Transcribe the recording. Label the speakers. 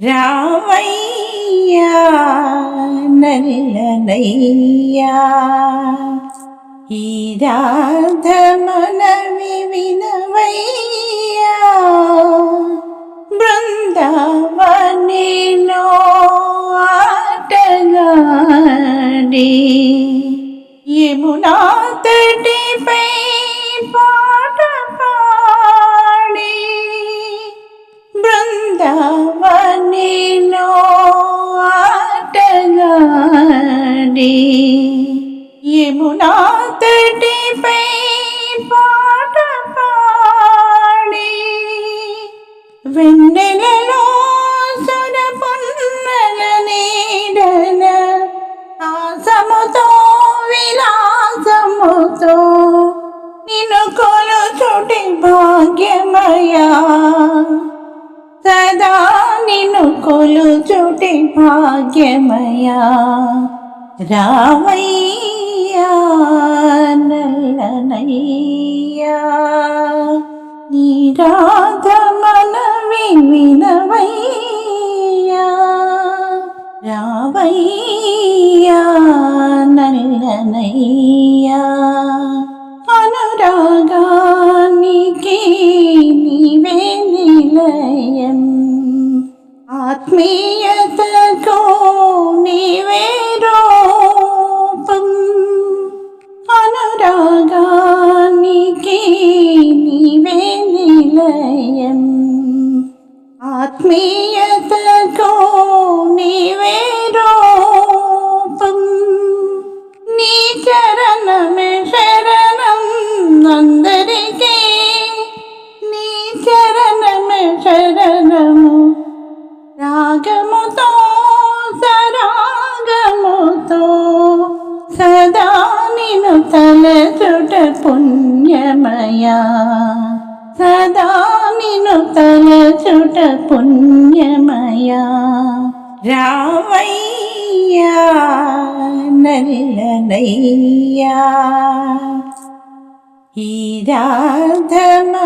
Speaker 1: రామయ్యా నల్లనయ్యా. ఈ రాధమనవి వినవయ్యా. బృందావనిలో ఆటగాడి యమునా తటిపై పాట పాడి బృందావనిలో ఆటగాడి. యమునా తటిపై పాట పాడి. వెన్నెలలో సురపున్నల నీడన ఆసముతో విలాసముతో నిన్ను కొలుచుటి భాగ్యమయా సదా నిన్ను కొలుచుటి భాగ్యమయా రావయ్యా నల్లనయ్యా. నీరాధమనవి వినవయ్యా. ആത്മീയതോ നിവേരോപം അനുരാഗാനിക്ക് നിവേ നിലയം ആത്മീയതോ നിവേരോപം നീ ചരണമേ ശരണം നന്ദരികേ. നീ ചരണമേ ശരണമോ రాగముతో సరాగముతో సదా నిను తలచుట పుణ్యమయా సదా నిను తలచుట పుణ్యమయా రామయ్యా నల్లనయ్యా. ఈ రాధమనవి